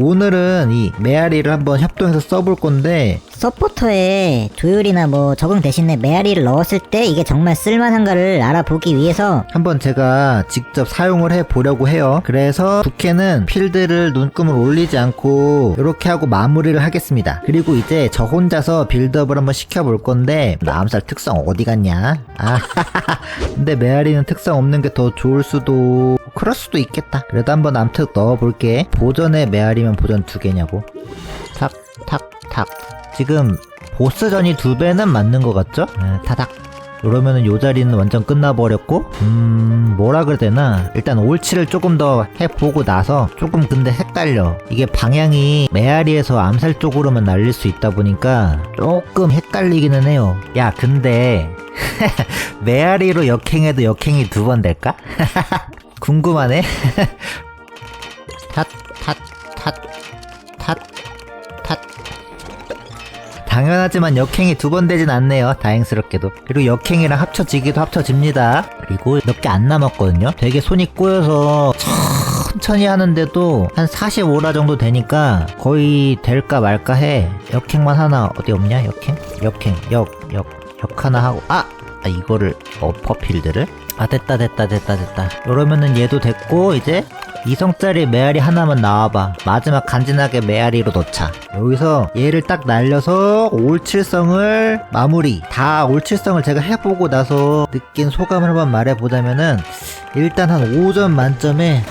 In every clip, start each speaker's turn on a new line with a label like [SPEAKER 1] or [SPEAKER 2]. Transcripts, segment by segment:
[SPEAKER 1] 오늘은 이 메아리를 한번 협동해서 써볼 건데
[SPEAKER 2] 서포터에 조율이나 뭐 적응 대신에 메아리를 넣었을 때 이게 정말 쓸만한가를 알아보기 위해서
[SPEAKER 1] 한번 제가 직접 사용을 해 보려고 해요. 그래서 부캐는 필드를 눈금을 올리지 않고 이렇게 하고 마무리를 하겠습니다. 그리고 이제 저 혼자서 빌드업을 한번 시켜볼 건데 나 암살 특성 어디 갔냐? 아, 근데 메아리는 특성 없는 게 더 좋을 수도 그럴 수도 있겠다. 그래도 한번 암특 넣어볼게. 보전에 메아리면 보전 두 개냐고. 탁, 탁, 탁. 지금 보스전이 두 배는 맞는 것 같죠? 네, 타닥. 그러면은 요 자리는 완전 끝나버렸고, 음, 뭐라 그래야 되나? 일단 올치를 조금 더 해보고 나서 조금 근데 헷갈려. 이게 방향이 메아리에서 암살 쪽으로만 날릴 수 있다 보니까 조금 헷갈리기는 해요. 야, 근데, 메아리로 역행해도 역행이 두 번 될까? 궁금하네? 탓, 탓, 탓, 탓, 탓. 당연하지만 역행이 두 번 되진 않네요. 다행스럽게도. 그리고 역행이랑 합쳐지기도 합쳐집니다. 그리고 몇 개 안 남았거든요. 되게 손이 꼬여서 천천히 하는데도 한 45라 정도 되니까 거의 될까 말까 해. 역행만 하나 어디 없냐? 역행? 역행, 역, 역, 역 하나 하고 아! 아 이거를 어퍼 필드를? 아 됐다 됐다 됐다 됐다. 이러면은 얘도 됐고 이제 이성짜리 메아리 하나만 나와봐. 마지막 간지나게 메아리로 넣자. 여기서 얘를 딱 날려서 올칠성을 마무리. 다 올칠성을 제가 해보고 나서 느낀 소감을 한번 말해보자면은 일단 한 5점 만점에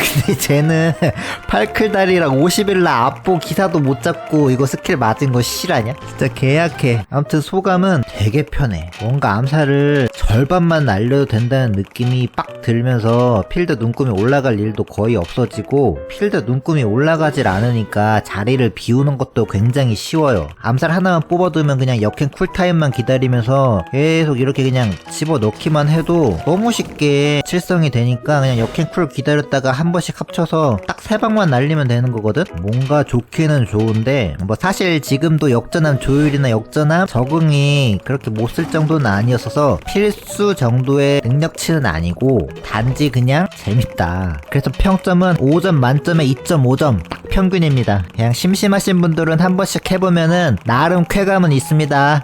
[SPEAKER 1] 근데 쟤는 팔클다리랑 50일라 앞보 기사도 못 잡고 이거 스킬 맞은 거 실하냐? 진짜 개약해. 아무튼 소감은 되게 편해. 뭔가 암살을 절반만 날려도 된다는 느낌이 빡 들면서 필드 눈금이 올라갈 일도 거의 없어지고 필드 눈금이 올라가질 않으니까 자리를 비우는 것도 굉장히 쉬워요. 암살 하나만 뽑아두면 그냥 역행 쿨타임만 기다리면서 계속 이렇게 그냥 집어넣기만 해도 너무 쉽게 칠성이 되니까 그냥 역행 쿨 기다렸다가 한 번씩 합쳐서 딱 세 방만 날리면 되는 거거든? 뭔가 좋기는 좋은데 뭐 사실 지금도 역전함 조율이나 역전함 적응이 그렇게 못 쓸 정도는 아니었어서 필수 정도의 능력치는 아니고 단지 그냥 재밌다. 그래서 평점은 5점 만점에 2.5점 딱 평균입니다. 그냥 심심하신 분들은 한 번씩 해보면은 나름 쾌감은 있습니다.